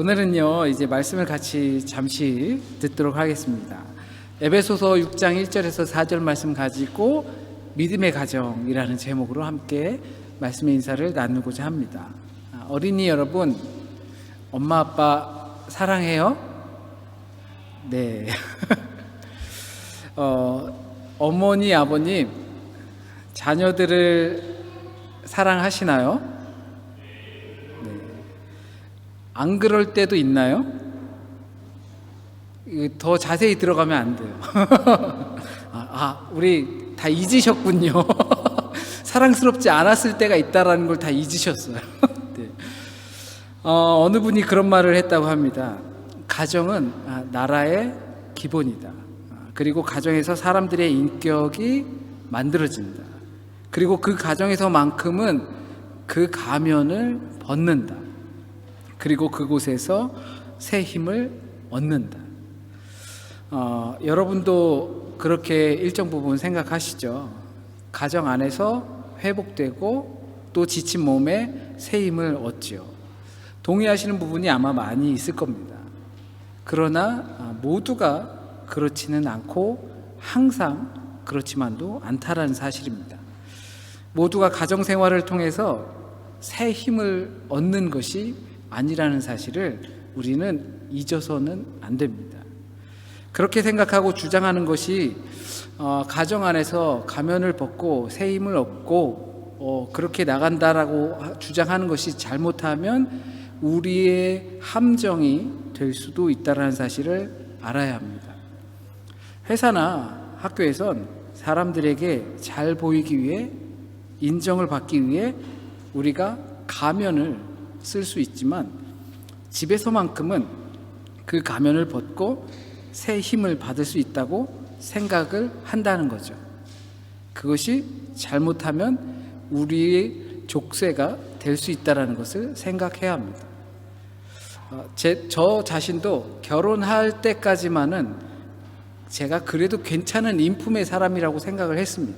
오늘은요, 이제 말씀을 같이 잠시 듣도록 하겠습니다. 에베소서 6장 1절에서 4절 말씀 가지고 믿음의 가정이라는 제목으로 함께 말씀의 인사를 나누고자 합니다. 아, 어린이 여러분, 엄마 아빠 사랑해요? 네. 어, 어머니 아버님 자녀들을 사랑하시나요? 안 그럴 때도 있나요? 더 자세히 들어가면 안 돼요. 아, 아, 우리 다 잊으셨군요. 사랑스럽지 않았을 때가 있다라는 걸 다 잊으셨어요. 네. 어, 어느 분이 그런 말을 했다고 합니다. 가정은 아, 나라의 기본이다. 아, 그리고 가정에서 사람들의 인격이 만들어진다. 그리고 그 가정에서만큼은 그 가면을 벗는다. 그리고 그곳에서 새 힘을 얻는다. 어, 여러분도 그렇게 일정 부분 생각하시죠? 가정 안에서 회복되고 또 지친 몸에 새 힘을 얻지요. 동의하시는 부분이 아마 많이 있을 겁니다. 그러나 아, 모두가 그렇지는 않고 항상 그렇지만도 않다라는 사실입니다. 모두가 가정 생활을 통해서 새 힘을 얻는 것이 아니라는 사실을 우리는 잊어서는 안 됩니다. 그렇게 생각하고 주장하는 것이 어, 가정 안에서 가면을 벗고 새 힘을 얻고 어, 그렇게 나간다라고 주장하는 것이 잘못하면 우리의 함정이 될 수도 있다라는 사실을 알아야 합니다. 회사나 학교에선 사람들에게 잘 보이기 위해 인정을 받기 위해 우리가 가면을 쓸 수 있지만 집에서만큼은 그 가면을 벗고 새 힘을 받을 수 있다고 생각을 한다는 거죠. 그것이 잘못하면 우리의 족쇄가 될 수 있다라는 것을 생각해야 합니다. 어, 제, 저 자신도 결혼할 때까지만은 제가 그래도 괜찮은 인품의 사람이라고 생각을 했습니다.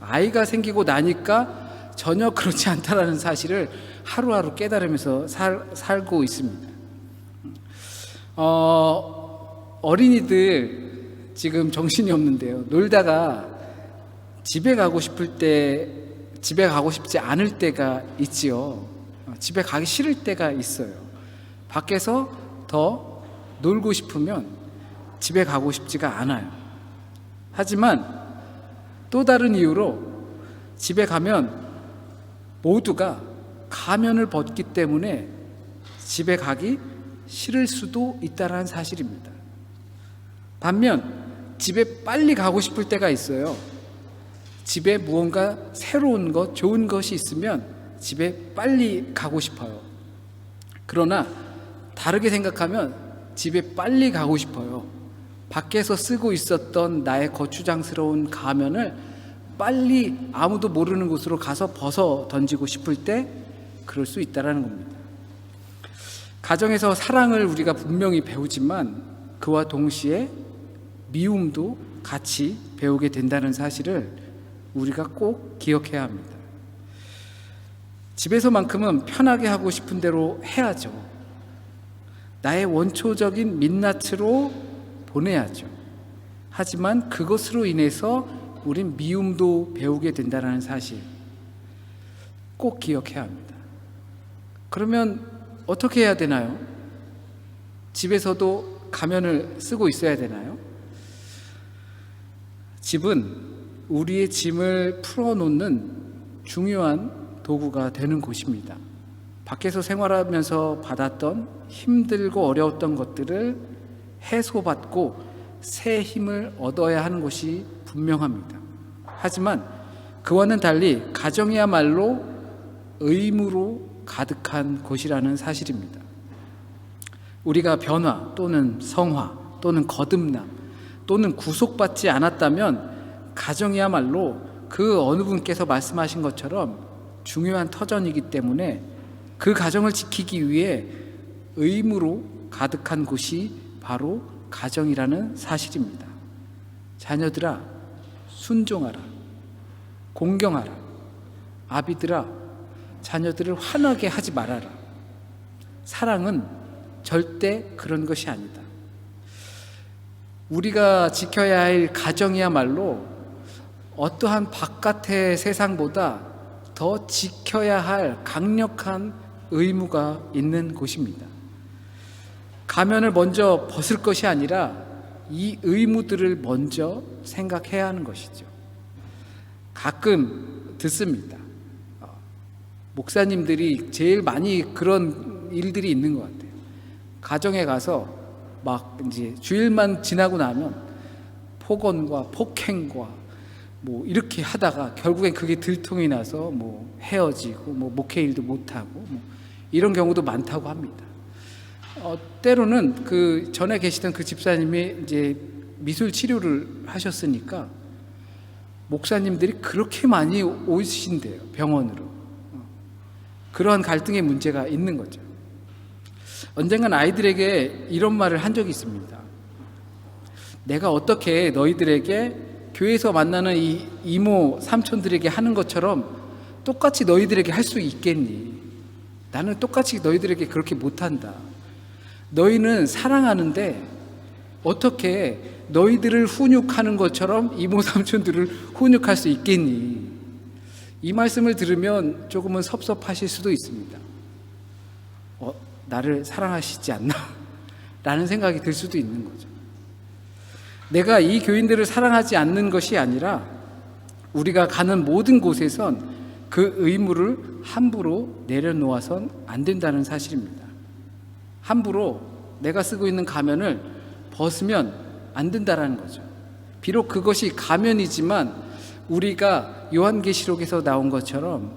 아이가 생기고 나니까 전혀 그렇지 않다라는 사실을 하루하루 깨달으면서 살, 살고 있습니다. 어, 어린이들 지금 정신이 없는데요. 놀다가 집에 가고 싶을 때, 집에 가고 싶지 않을 때가 있지요. 어, 집에 가기 싫을 때가 있어요. 밖에서 더 놀고 싶으면 집에 가고 싶지가 않아요. 하지만 또 다른 이유로 집에 가면 모두가 가면을 벗기 때문에 집에 가기 싫을 수도 있다라는 사실입니다. 반면 집에 빨리 가고 싶을 때가 있어요. 집에 무언가 새로운 것, 좋은 것이 있으면 집에 빨리 가고 싶어요. 그러나 다르게 생각하면 집에 빨리 가고 싶어요. 밖에서 쓰고 있었던 나의 거추장스러운 가면을 빨리 아무도 모르는 곳으로 가서 벗어 던지고 싶을 때 그럴 수 있다라는 겁니다. 가정에서 사랑을 우리가 분명히 배우지만 그와 동시에 미움도 같이 배우게 된다는 사실을 우리가 꼭 기억해야 합니다. 집에서만큼은 편하게 하고 싶은 대로 해야죠. 나의 원초적인 민낯으로 보내야죠. 하지만 그것으로 인해서 우린 미움도 배우게 된다는 사실 꼭 기억해야 합니다. 그러면 어떻게 해야 되나요? 집에서도 가면을 쓰고 있어야 되나요? 집은 우리의 짐을 풀어놓는 중요한 도구가 되는 곳입니다. 밖에서 생활하면서 받았던 힘들고 어려웠던 것들을 해소받고 새 힘을 얻어야 하는 것이 분명합니다. 하지만 그와는 달리 가정이야말로 의무로 가득한 곳이라는 사실입니다. 우리가 변화 또는 성화 또는 거듭남 또는 구속받지 않았다면 가정이야말로 그 어느 분께서 말씀하신 것처럼 중요한 터전이기 때문에 그 가정을 지키기 위해 의무로 가득한 곳이 바로 가정이라는 사실입니다. 자녀들아, 순종하라. 공경하라. 아비들아, 자녀들을 화나게 하지 말아라. 사랑은 절대 그런 것이 아니다. 우리가 지켜야 할 가정이야말로 어떠한 바깥의 세상보다 더 지켜야 할 강력한 의무가 있는 곳입니다. 가면을 먼저 벗을 것이 아니라 이 의무들을 먼저 생각해야 하는 것이죠. 가끔 듣습니다. 어, 목사님들이 제일 많이 그런 일들이 있는 것 같아요. 가정에 가서 막 이제 주일만 지나고 나면 폭언과 폭행과 뭐 이렇게 하다가 결국엔 그게 들통이 나서 뭐 헤어지고 뭐 목회일도 못 하고 뭐 이런 경우도 많다고 합니다. 어, 때로는 그 전에 계시던 그 집사님이 이제 미술 치료를 하셨으니까 목사님들이 그렇게 많이 오신대요 병원으로 어, 그러한 갈등의 문제가 있는 거죠. 언젠간 아이들에게 이런 말을 한 적이 있습니다. 내가 어떻게 너희들에게 교회에서 만나는 이 이모 삼촌들에게 하는 것처럼 똑같이 너희들에게 할 수 있겠니? 나는 똑같이 너희들에게 그렇게 못한다. 너희는 사랑하는데 어떻게 너희들을 훈육하는 것처럼 이모 삼촌들을 훈육할 수 있겠니? 이 말씀을 들으면 조금은 섭섭하실 수도 있습니다. 어, 나를 사랑하시지 않나? 라는 생각이 들 수도 있는 거죠. 내가 이 교인들을 사랑하지 않는 것이 아니라 우리가 가는 모든 곳에선 그 의무를 함부로 내려놓아선 안 된다는 사실입니다. 함부로 내가 쓰고 있는 가면을 벗으면 안 된다라는 거죠. 비록 그것이 가면이지만 우리가 요한계시록에서 나온 것처럼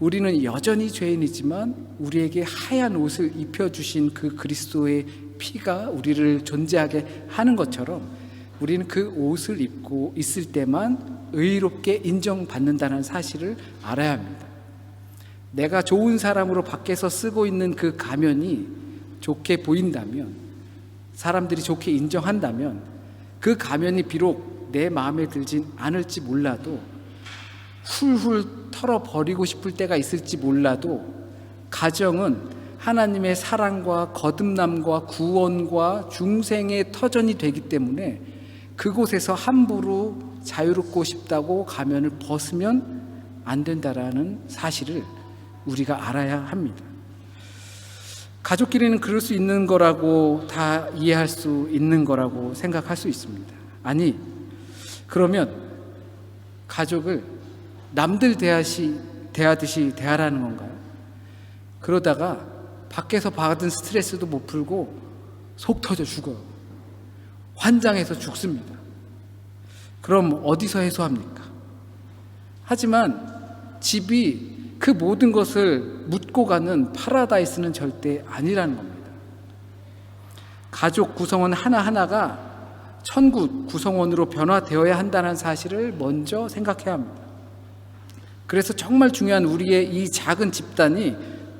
우리는 여전히 죄인이지만 우리에게 하얀 옷을 입혀 주신 그 그리스도의 피가 우리를 존재하게 하는 것처럼 우리는 그 옷을 입고 있을 때만 의롭게 인정받는다는 사실을 알아야 합니다. 내가 좋은 사람으로 밖에서 쓰고 있는 그 가면이 좋게 보인다면, 사람들이 좋게 인정한다면, 그 가면이 비록 내 마음에 들진 않을지 몰라도, 훌훌 털어버리고 싶을 때가 있을지 몰라도, 가정은 하나님의 사랑과 거듭남과 구원과 중생의 터전이 되기 때문에 그곳에서 함부로 자유롭고 싶다고 가면을 벗으면 안 된다라는 사실을 우리가 알아야 합니다. 가족끼리는 그럴 수 있는 거라고 다 이해할 수 있는 거라고 생각할 수 있습니다. 아니, 그러면 가족을 남들 대하시, 대하듯이 대하라는 건가요? 그러다가 밖에서 받은 스트레스도 못 풀고 속 터져 죽어요. 환장해서 죽습니다. 그럼 어디서 해소합니까? 하지만 집이 그 모든 것을 묻고 가는 파라다이스는 절대 아니라는 겁니다. 가족 구성원 하나하나가 천국 구성원으로 변화되어야 한다는 사실을 먼저 생각해야 합니다. 그래서 정말 중요한 우리의 이 작은 집단이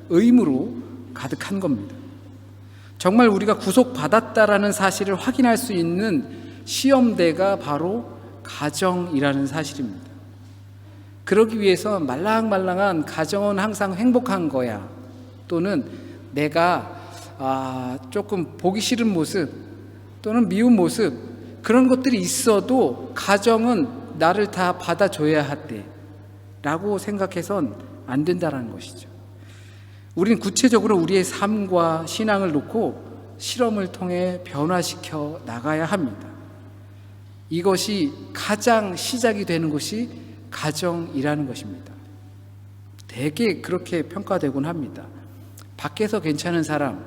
의무로 가득한 겁니다. 정말 우리가 구속받았다라는 사실을 확인할 수 있는 시험대가 바로 가정이라는 사실입니다. 그러기 위해서 말랑말랑한 가정은 항상 행복한 거야. 또는 내가 아, 조금 보기 싫은 모습 또는 미운 모습 그런 것들이 있어도 가정은 나를 다 받아줘야 한대. 라고 생각해선 안 된다는 것이죠. 우리는 구체적으로 우리의 삶과 신앙을 놓고 실험을 통해 변화시켜 나가야 합니다. 이것이 가장 시작이 되는 것이 가정이라는 것입니다. 대개 그렇게 평가되곤 합니다. 밖에서 괜찮은 사람,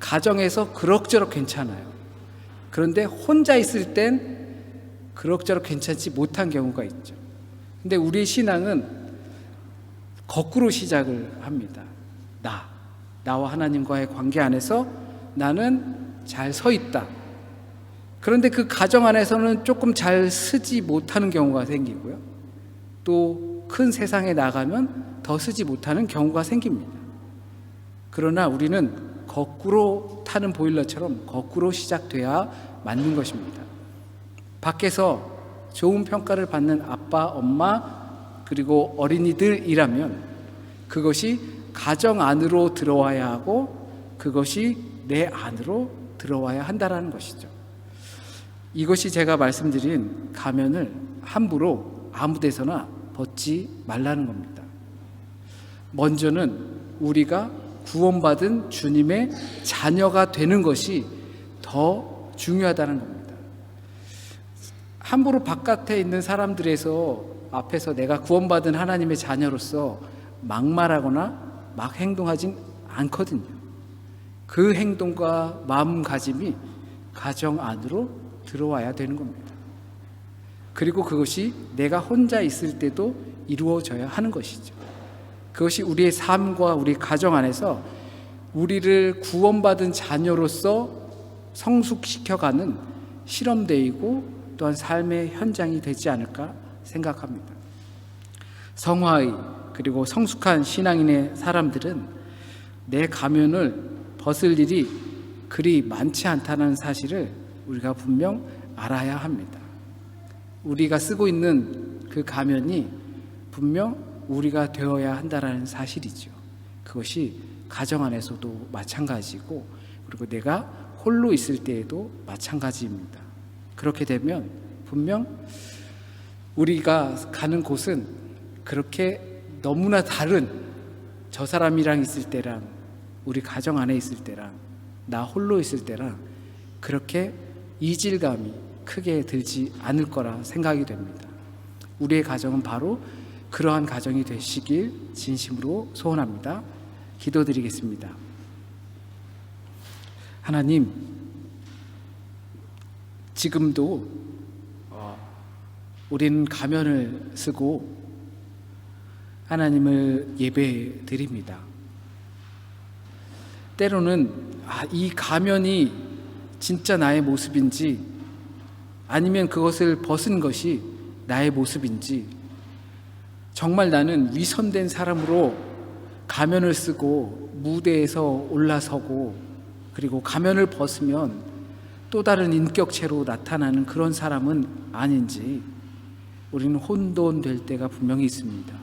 가정에서 그럭저럭 괜찮아요. 그런데 혼자 있을 땐 그럭저럭 괜찮지 못한 경우가 있죠. 근데 우리의 신앙은 거꾸로 시작을 합니다. 나, 나와 하나님과의 관계 안에서 나는 잘 서 있다. 그런데 그 가정 안에서는 조금 잘 쓰지 못하는 경우가 생기고요. 또 큰 세상에 나가면 더 쓰지 못하는 경우가 생깁니다. 그러나 우리는 거꾸로 타는 보일러처럼 거꾸로 시작돼야 맞는 것입니다. 밖에서 좋은 평가를 받는 아빠, 엄마, 그리고 어린이들이라면 그것이 가정 안으로 들어와야 하고 그것이 내 안으로 들어와야 한다라는 것이죠. 이것이 제가 말씀드린 가면을 함부로 아무 데서나 벗지 말라는 겁니다. 먼저는 우리가 구원받은 주님의 자녀가 되는 것이 더 중요하다는 겁니다. 함부로 바깥에 있는 사람들에서 앞에서 내가 구원받은 하나님의 자녀로서 막말하거나 막 행동하진 않거든요. 그 행동과 마음가짐이 가정 안으로 들어와야 되는 겁니다. 그리고 그것이 내가 혼자 있을 때도 이루어져야 하는 것이죠. 그것이 우리의 삶과 우리 가정 안에서 우리를 구원받은 자녀로서 성숙시켜가는 실험대이고 또한 삶의 현장이 되지 않을까 생각합니다. 성화의 그리고 성숙한 신앙인의 사람들은 내 가면을 벗을 일이 그리 많지 않다는 사실을 우리가 분명 알아야 합니다. 우리가 쓰고 있는 그 가면이 분명 우리가 되어야 한다라는 사실이죠. 그것이 가정 안에서도 마찬가지고 그리고 내가 홀로 있을 때에도 마찬가지입니다. 그렇게 되면 분명 우리가 가는 곳은 그렇게 너무나 다른 저 사람이랑 있을 때랑 우리 가정 안에 있을 때랑 나 홀로 있을 때랑 그렇게 이질감이 크게 들지 않을 거라 생각이 됩니다. 우리의 가정은 바로 그러한 가정이 되시길 진심으로 소원합니다. 기도드리겠습니다. 하나님, 지금도 어, 우리는 가면을 쓰고 하나님을 예배 드립니다. 때로는 아, 이 가면이 진짜 나의 모습인지 아니면 그것을 벗은 것이 나의 모습인지 정말 나는 위선된 사람으로 가면을 쓰고 무대에서 올라서고 그리고 가면을 벗으면 또 다른 인격체로 나타나는 그런 사람은 아닌지 우리는 혼돈될 때가 분명히 있습니다.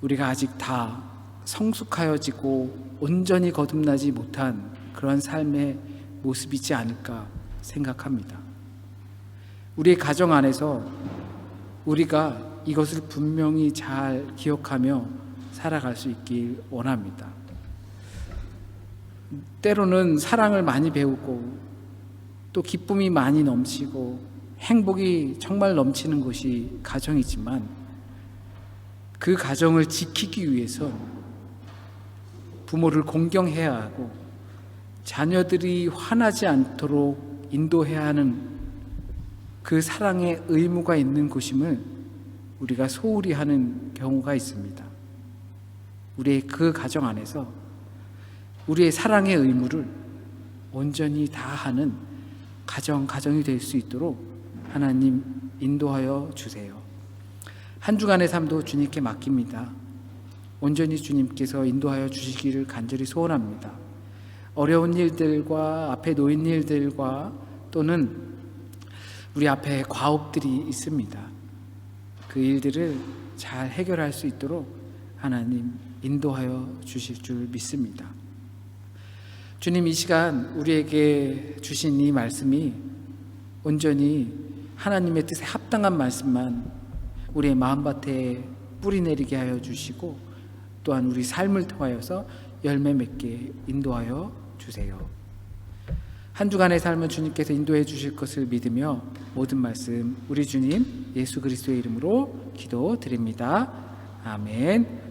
우리가 아직 다 성숙하여지고 온전히 거듭나지 못한 그런 삶의 모습이지 않을까 생각합니다. 우리의 가정 안에서 우리가 이것을 분명히 잘 기억하며 살아갈 수 있길 원합니다. 때로는 사랑을 많이 배우고 또 기쁨이 많이 넘치고 행복이 정말 넘치는 것이 가정이지만 그 가정을 지키기 위해서 부모를 공경해야 하고 자녀들이 화나지 않도록 인도해야 하는 그 사랑의 의무가 있는 곳임을 우리가 소홀히 하는 경우가 있습니다. 우리의 그 가정 안에서 우리의 사랑의 의무를 온전히 다하는 가정 가정이 될 수 있도록 하나님 인도하여 주세요. 한 주간의 삶도 주님께 맡깁니다. 온전히 주님께서 인도하여 주시기를 간절히 소원합니다. 어려운 일들과 앞에 놓인 일들과 또는 우리 앞에 과업들이 있습니다. 그 일들을 잘 해결할 수 있도록 하나님 인도하여 주실 줄 믿습니다. 주님 이 시간 우리에게 주신 이 말씀이 온전히 하나님의 뜻에 합당한 말씀만 우리의 마음밭에 뿌리 내리게 하여 주시고 또한 우리 삶을 통하여서 열매 맺게 인도하여 주세요. 한 주간의 삶은 주님께서 인도해 주실 것을 믿으며 모든 말씀 우리 주님 예수 그리스도의 이름으로 기도드립니다. 아멘.